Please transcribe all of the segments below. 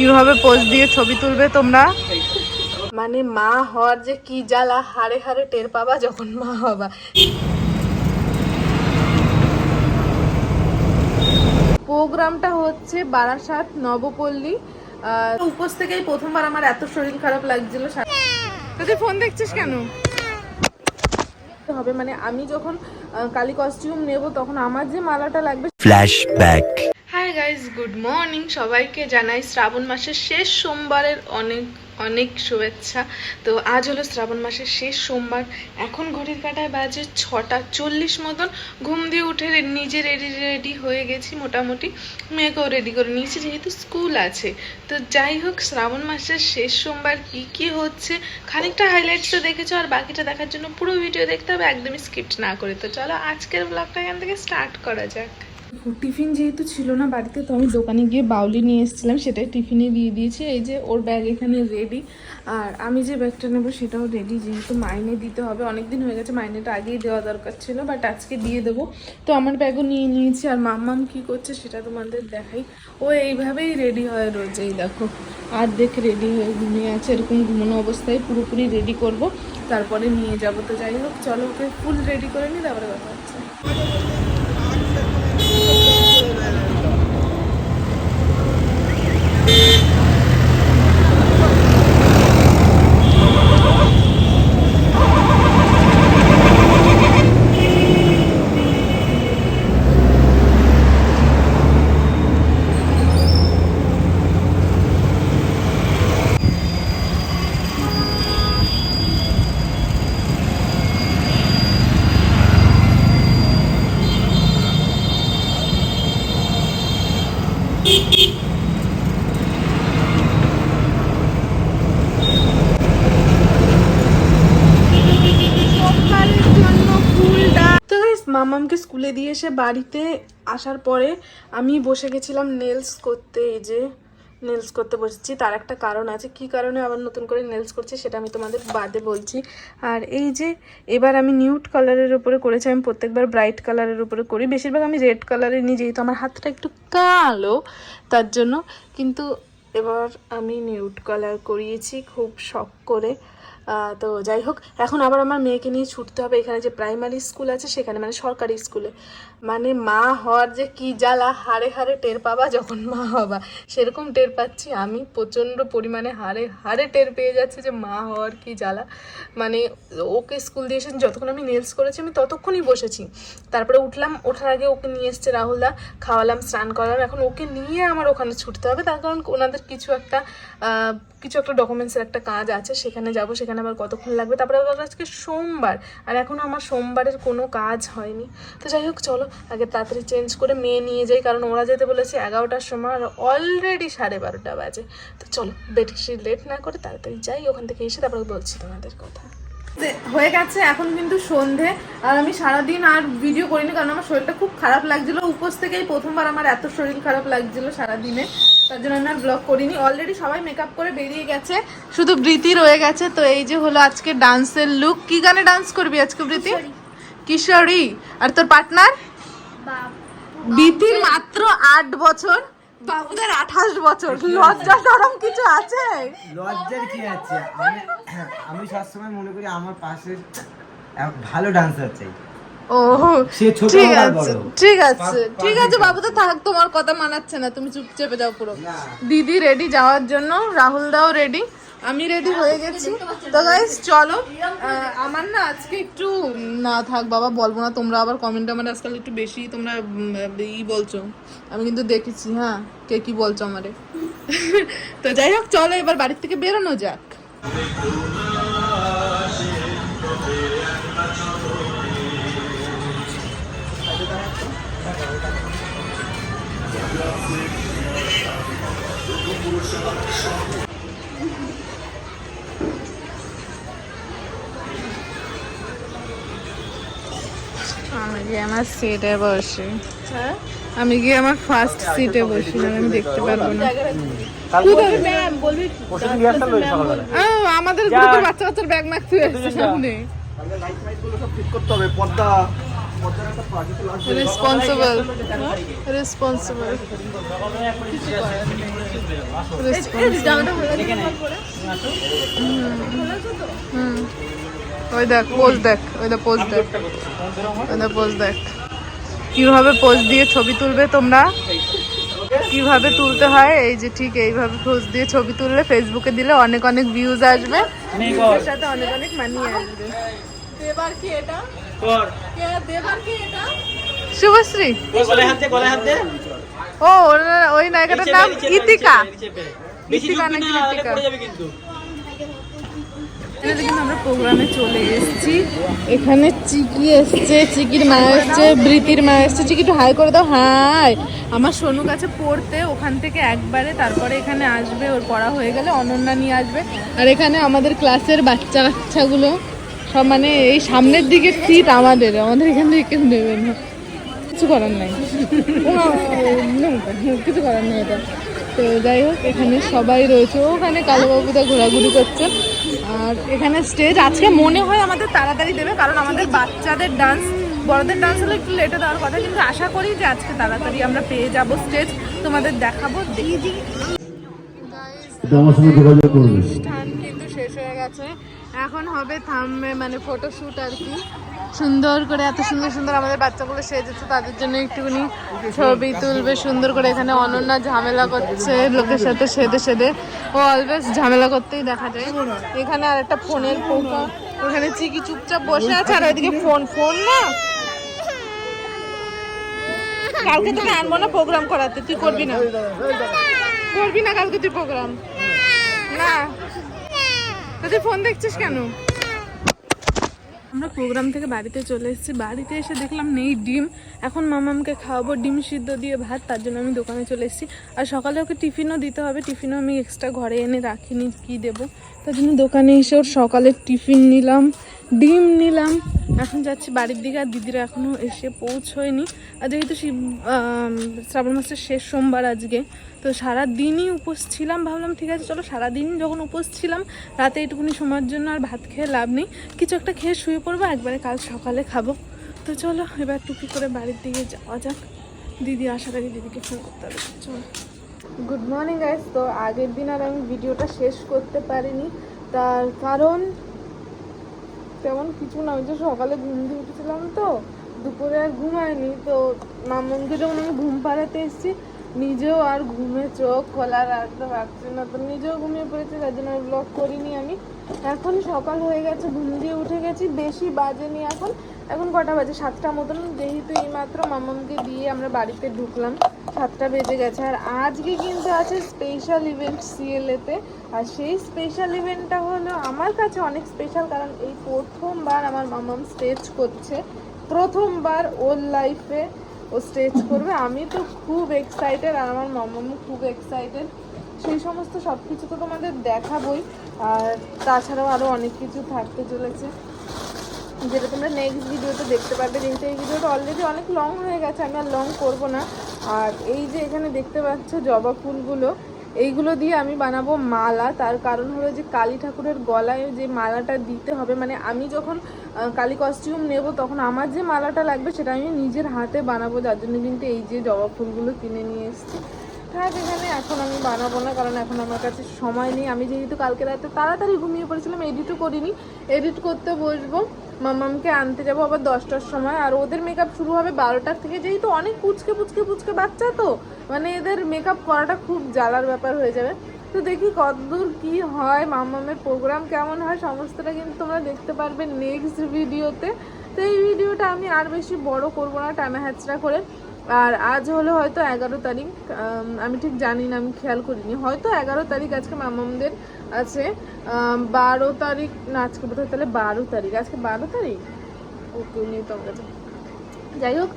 কীভাবে পোজ দিয়ে ছবি তুলবে তোমরা? মানে মা হওয়ার যে কি জ্বালা হাড়ে হাড়ে টের পাবা যখন মা হবা। প্রোগ্রামটা হচ্ছে বারাসাত নবপল্লী। উপোস থেকেই প্রথমবার আমার এত শরীর খারাপ লাগছিল তুই ফোন দেখছিস কেন? হবে মানে আমি যখন কালী কস্টিউম নেব তখন আমার যে মালাটা লাগবে Flashback. Hi guys good morning সবাইকে জানাই শ্রাবণ মাসের শেষ সোমবারের অনেক অনেক শুভেচ্ছা। তো আজ হলো শ্রাবণ মাসের শেষ সোমবার। এখন ঘড়ির কাটায় বাজে ছটা চল্লিশ মতন। ঘুম দিয়ে উঠে নিজে রেডি রেডি হয়ে গেছি মোটামুটি। মেয়েকেও রেডি করে নিয়েছি, যেহেতু স্কুল আছে। তো যাই হোক, শ্রাবণ মাসের শেষ সোমবার কি কি হচ্ছে? খানিকটা হাইলাইটসটা দেখেছ, আর বাকিটা দেখার জন্য পুরো ভিডিও দেখতে হবে, একদমই স্কিপ্ট না করে। তো চলো আজকের ব্লগটা এখান থেকে স্টার্ট করা যাক। টিফিন যেহেতু ছিল না বাড়িতে, তো আমি দোকানে গিয়ে বাউলি নিয়ে এসেছিলাম, সেটাই টিফিনে দিয়ে দিয়েছি। এই যে ওর ব্যাগ এখানে রেডি আর আমি যে ব্যাগটা নেব, সেটাও রেডি যেহেতু মাইনে দিতে হবে। অনেক দিন হয়ে গেছে, মাইনেটা আগেই দেওয়া দরকার ছিল বাট আজকে দিয়ে দেবো। তো আমার ব্যাগও নিয়ে নিয়েছি, আর মাম্মাম কি করছে সেটা তোমাদের দেখাই। ও এইভাবেই রেডি হয় রোজ, এই দেখো। আর দেখ রেডি হয়ে ঘুমিয়ে আছে, এরকম ঘুমানো অবস্থায় পুরোপুরি রেডি করব। তারপরে নিয়ে যাব। তো যাই হোক, চলো ওকে ফুল রেডি করে নিই, তারপরে কথা হচ্ছে। তো মামামকে স্কুলে দিয়ে এসে বাড়িতে আসার পরে আমি বসে গেছিলাম নেলস করতে, এই যে নেলস করতে বসেছি। তার একটা কারণ আছে। কি কারণে আবার নতুন করে নেলস করছি সেটা আমি তোমাদের বাদে বলছি। আর এই যে এবার আমি নিউট কালারের উপরে করেছি, আমি প্রত্যেকবার ব্রাইট কালারের উপরে করি। বেশিরভাগ আমি রেড কালারের নিই যেহেতু আমার হাতটা একটু কালো, তার জন্য। কিন্তু এবার আমি নিউট কালার করিয়েছি, খুব শখ করে। তো যাই হোক, এখন আবার আমার মেয়েকে নিয়ে ছুটতে হবে। এখানে যে প্রাইমারি স্কুল আছে, সেখানে মানে সরকারি স্কুলে মানে মা হওয়ার যে কি জ্বালা, হাড়ে হাড়ে টের পাবা যখন মা হবা। সেরকম টের পাচ্ছি আমি, প্রচণ্ড পরিমাণে হাড়ে হাড়ে টের পেয়ে যাচ্ছে যে মা হওয়ার কি জ্বালা। মানে ওকে স্কুল দিয়ে এসে যতক্ষণ আমি নেলস করেছি, আমি ততক্ষণই বসেছি। তারপরে উঠলাম, ওঠার আগে ওকে নিয়ে এসছে রাহুলদা, খাওয়ালাম, স্নান করালাম। এখন ওকে নিয়ে আমার ওখানে ছুটতে হবে। তার কারণ ওনাদের কিছু একটা কিছু একটা ডকুমেন্টসের একটা কাজ আছে, সেখানে যাব, সেখানে আবার কতক্ষণ লাগবে? তারপরে আজকে সোমবার, আর এখনও আমার সোমবারের কোনো কাজ হয়নি। তো যাই হোক, চলো, আগে তাড়াতাড়ি চেঞ্জ করে মেয়ে নিয়ে যাই, কারণ ওরা যেতে বলেছে এগারোটার সময়, আর অলরেডি সাড়ে বারোটা বাজে। তো চলো বেটি লেট না করে তাড়াতাড়ি যাই, ওখান থেকে এসে তারপরে বলছি তোমাদের কথা। হয়ে গেছে এখন কিন্তু সন্ধে। আর আমি সারাদিন আর ভিডিও করিনি কারণ আমার শরীরটা খুব খারাপ লাগছিল। উপোস থেকেই প্রথমবার আমার এত শরীর খারাপ লাগছিল সারাদিনে। তার জন্য আমি আর ব্লগ করিনি। অলরেডি সবাই মেকআপ করে বেরিয়ে গেছে। শুধু বৃতি রয়ে গেছে। তো এই যে হলো আজকে ডান্সের লুক কি গানে ডান্স করবি আজকে বৃতি কিশোরী। আর তোর পার্টনার বৃতির মাত্র আট বছর। বাবুদের আঠাশ বছর লজ্জা সরম কিছু আছে? লজ্জার কি আছে? আমি আমি সবসময় মনে করি আমার পাশে ভালো ডান্সার চাই। ও ঠিক আছে। ঠিক আছে ঠিক আছে থাক। বাবু তো থাক তোমার কথা মানাচ্ছে না তুমি চুপ চেপে যাও পুরো। দিদি রেডি যাওয়ার জন্য রাহুল দাও রেডি আমি রেডি হয়ে গেছি। তো গাইস চলো আমার না আজকে একটু না থাক, বাবা বলব না, তোমরা আবার কমেন্ট আমার আজকাল একটু বেশি তোমরা ই বলছো। আমি কিন্তু দেখেছি হ্যাঁ কে কি বলছো আমারে। তো যাই হোক, চলো এবার বাড়ির থেকে বেরোনো যাক। আমার সিটে বসি। আমি গিয়ে আমার ফার্স্ট সিটে বসি না আমি দেখতে পারব না। আমাদের গ্রুপের বাচ্চা বাচ্চার ব্যাগ তুই এসেছে সামনে। ঠিক করতে হবে পর্দা রেসপন্সিবল রেসপন্সিবল ওই দেখ পোজ দেখ ওই দেখ পোজ দেখ। ওই দেখ পোজ দেখ। কীভাবে পোজ দিয়ে ছবি তুলবে তোমরা? কীভাবে তুলতে হয়? এই যে ঠিক এইভাবে পোজ দিয়ে ছবি তুললে ফেসবুকে দিলে অনেক অনেক ভিউজ আসবে। সাথে অনেক অনেক মানি আসবে। দেবার কি এটা? দেবার কি এটা? শুভশ্রী। দে দে। ও ওই নায়িকাটার নাম ইতিকা। বেশি ইতিকা নাকি ইতিকা? এখানে কিন্তু আমরা প্রোগ্রামে চলে এসেছি। এখানে চিকি এসছে চিকির মা এসছে বৃতির মা এসছে। চিকি একটু হাই করে দাও হাই। আমার সোনু কাছে পড়তে ওখান থেকে একবারে তারপরে এখানে আসবে ওর পড়া হয়ে গেলে অনন্যা নিয়ে আসবে। আর এখানে আমাদের ক্লাসের বাচ্চা কাচ্চাগুলো সব মানে এই সামনের দিকে সিট আমাদের আমাদের এখান থেকে কেউ নেবে না। কিছু করার নাই। কিছু করার নেই এটা। তো যাই হোক এখানে সবাই রয়েছে। ওখানে কালোবাবুদা ঘোরাঘুরি করছে। আর এখানে স্টেজ আজকে মনে হয় আমাদের তাড়াতাড়ি দেবে কারণ আমাদের বাচ্চাদের ডান্স বড়দের ডান্স হলে একটু লেটে দেওয়ার কথা। কিন্তু আশা করি যে আজকে তাড়াতাড়ি আমরা পেয়ে যাব স্টেজ তোমাদের দেখাবো দেখি। করবে অনুষ্ঠান কিন্তু শেষ হয়ে গেছে। এখন হবে থামবে মানে ফটোশ্যুট আর কি। সুন্দর করে, এত সুন্দর সুন্দর আমাদের বাচ্চাগুলো সেজেছে, তাদের জন্য একটুখানি ছবি তুলবে, সুন্দর করে এখানে অনন্যা ঝামেলা করছে, লোকের সাথে সেদে সেদে। ও অলওয়েজ ঝামেলা করতেই দেখা যায়। এখানে আর একটা ফোনের পোকা, ওখানে চিকি চুপচাপ বসে আছে, আর ওইদিকে ফোন ফোন না? কালকে তোকে আনব না প্রোগ্রাম করাতে, তুই করবি না? করবি না কালকে তুই প্রোগ্রাম না। তুই ফোন দেখছিস কেন? আমরা প্রোগ্রাম থেকে বাড়িতে চলে এসেছি। বাড়িতে এসে দেখলাম নেই ডিম। এখন মামামকে খাওয়াবো, ডিম সিদ্ধ দিয়ে ভাত, তার জন্য আমি দোকানে চলে এসেছি। আর সকালে ওকে টিফিনও দিতে হবে। টিফিনও আমি এক্সট্রা ঘরে এনে রাখিনি, কি দেবো? তার জন্য দোকানে এসে ওর সকালের টিফিন নিলাম, ডিম নিলাম। এখন যাচ্ছি বাড়ির দিকে, আর দিদিরা এখনও এসে পৌঁছয়নি। আর যেহেতু শিব শ্রাবণ মাসের শেষ সোমবার আজকে তো সারা দিনই উপোস ছিলাম, ভাবলাম ঠিক আছে, চলো সারাদিন যখন উপোস ছিলাম, রাতে এইটুকুনি সময়ের জন্য আর ভাত খেয়ে লাভ নেই। কিছু একটা খেয়ে শুয়ে পড়ব, একবারে কাল সকালে খাব। তো চলো, এবার টুকি করে বাড়ির দিকে যাওয়া যাক। দিদি আসার আগে দিদিকে ফোন করতে হবে, চলো। গুড মর্নিং গাইস তো আগের দিন আর আমি ভিডিওটা শেষ করতে পারিনি। তার কারণ, তেমন কিছু না, ওই যে সকালে ঘুম দিয়ে উঠেছিলাম তো, দুপুরে আর ঘুমায়নি তো মামনকে যখন আমি ঘুম পাড়াতে এসেছি নিজেও আর ঘুমে চোখ খোলা রাখতে পারছি না। তো নিজেও ঘুমিয়ে পড়েছি, তার জন্য ব্লগ করিনি আমি। এখন সকাল হয়ে গেছে, ঘুম দিয়ে উঠে গেছি, বেশি বাজেনি এখন। এখন কটা বাজে? সাতটা মতন। যেহেতু এইমাত্র মামামকে দিয়ে আমরা বাড়িতে ঢুকলাম, সাতটা বেজে গেছে। আর আজকে কিন্তু আছে স্পেশাল ইভেন্ট সিএলএতে আর সেই স্পেশাল ইভেন্টটা হলো আমার কাছে অনেক স্পেশাল কারণ এই প্রথমবার আমার মামাম স্টেজ করছে। প্রথমবার ওর লাইফে ও স্টেজ করবে। আমি তো খুব এক্সাইটেড আর আমার মামামু খুব এক্সাইটেড সেই সমস্ত সব কিছু তো তোমাদের দেখাবই। আর তাছাড়াও আরও অনেক কিছু থাকতে চলেছে। যেটা তোমরা নেক্সট ভিডিওতে দেখতে পারবে। যেহেতু এই ভিডিওটা অলরেডি অনেক লং হয়ে গেছে, আমি আর লং করব না। আর এই যে এখানে দেখতে পাচ্ছ জবা ফুলগুলো এইগুলো দিয়ে আমি বানাবো মালা। তার কারণ হলো যে কালী ঠাকুরের গলায় যে মালাটা দিতে হবে মানে আমি যখন কালী কস্টিউম নেব তখন আমার যে মালাটা লাগবে সেটা আমি নিজের হাতে বানাবো। যার জন্য কিন্তু এই যে জবা ফুলগুলো কিনে নিয়ে এসেছি। থাক এখানে এখন আমি বানাবো না, কারণ এখন আমার কাছে সময় নেই। আমি যেহেতু কালকে রাতে তাড়াতাড়ি ঘুমিয়ে পড়েছিলাম এডিটও করিনি। এডিট করতে বসবো। মামামকে আনতে যাব আবার দশটার সময়। আর ওদের মেকআপ শুরু হবে বারোটার থেকে। যেহেতু অনেক পুচকে পুচকে পুচকে বাচ্চা তো মানে এদের মেকআপ করাটা খুব জ্বালার ব্যাপার হয়ে যাবে। তো দেখি কতদূর কি হয় মামামের প্রোগ্রাম কেমন হয় সমস্তটা কিন্তু তোমরা দেখতে পারবে নেক্সট ভিডিওতে তো এই ভিডিওটা আমি আর বেশি বড় করব না, টানা হ্যাচড়া করে। আর আজ হলো হয়তো এগারো তারিখ আমি ঠিক জানি না, আমি খেয়াল করিনি। হয়তো এগারো তারিখ আজকে মামামদের আছে। বারো তারিখ, না, আজকে বোধহয় তাহলে বারো তারিখ। আজকে বারো তারিখ? ওকে নেই তো কাছে যাই হোক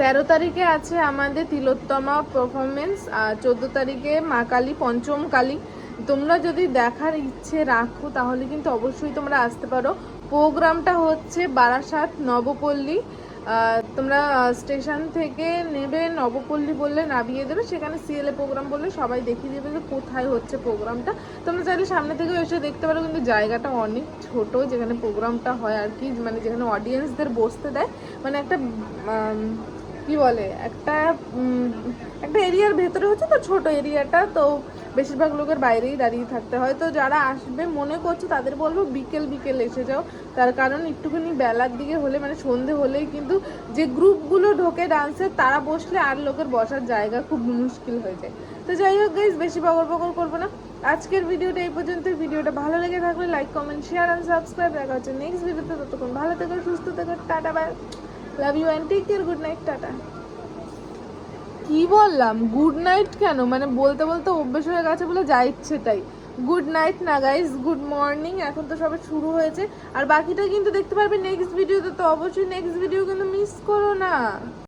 তেরো তারিখে আছে আমাদের তিলোত্তমা পারফরমেন্স আর চোদ্দ তারিখে মা কালী, পঞ্চম কালী। তোমরা যদি দেখার ইচ্ছে রাখো, তাহলে কিন্তু অবশ্যই তোমরা আসতে পারো। প্রোগ্রামটা হচ্ছে বারাসাত নবপল্লী তোমরা স্টেশন থেকে নেবে, নবপল্লী বললে নামিয়ে দেবে, সেখানে সিএলএ প্রোগ্রাম বললে সবাই দেখিয়ে দেবে যে কোথায় হচ্ছে প্রোগ্রামটা তোমরা চাইলে সামনে থেকে এসে দেখতে পারো, কিন্তু জায়গাটা অনেক ছোট, যেখানে প্রোগ্রামটা হয় আর কি মানে যেখানে অডিয়েন্সদের বসতে দেয়। মানে একটা কি বলে, একটা একটা এরিয়ার ভেতরে হচ্ছে তো ছোট এরিয়াটা, তো বেশিরভাগ লোকের বাইরেই দাঁড়িয়ে থাকতে হয়। তো যারা আসবে, মনে করছে তাদের বলব বিকেল বিকেল এসে যাও। তার কারণ একটুখানি বেলার দিকে হলে মানে সন্ধে হলেই কিন্তু যে গ্রুপগুলো ঢোকে ডান্সের তারা বসলে আর লোকের বসার জায়গা খুব মুশকিল হয়ে যায়। তো যাই হোক গাইজ বেশি বকর বকর করব না। আজকের ভিডিওটা এই পর্যন্ত ভিডিওটা ভালো লেগে থাকলে like comment share and subscribe দেখা হচ্ছে নেক্সট ভিডিওতে ততক্ষণ ভালো থেকো, সুস্থ থেকো, tata bye love you and take care good night tata কি বললাম? গুড নাইট কেন? মানে বলতে বলতে অভ্যেস হয়ে গেছে বলে যা ইচ্ছে তাই। গুড নাইট না গাইস গুড মর্নিং এখন তো সবে শুরু হয়েছে। আর বাকিটা কিন্তু দেখতে পারবে নেক্সট ভিডিওতে তো অবশ্যই নেক্সট ভিডিও কিন্তু মিস করো না।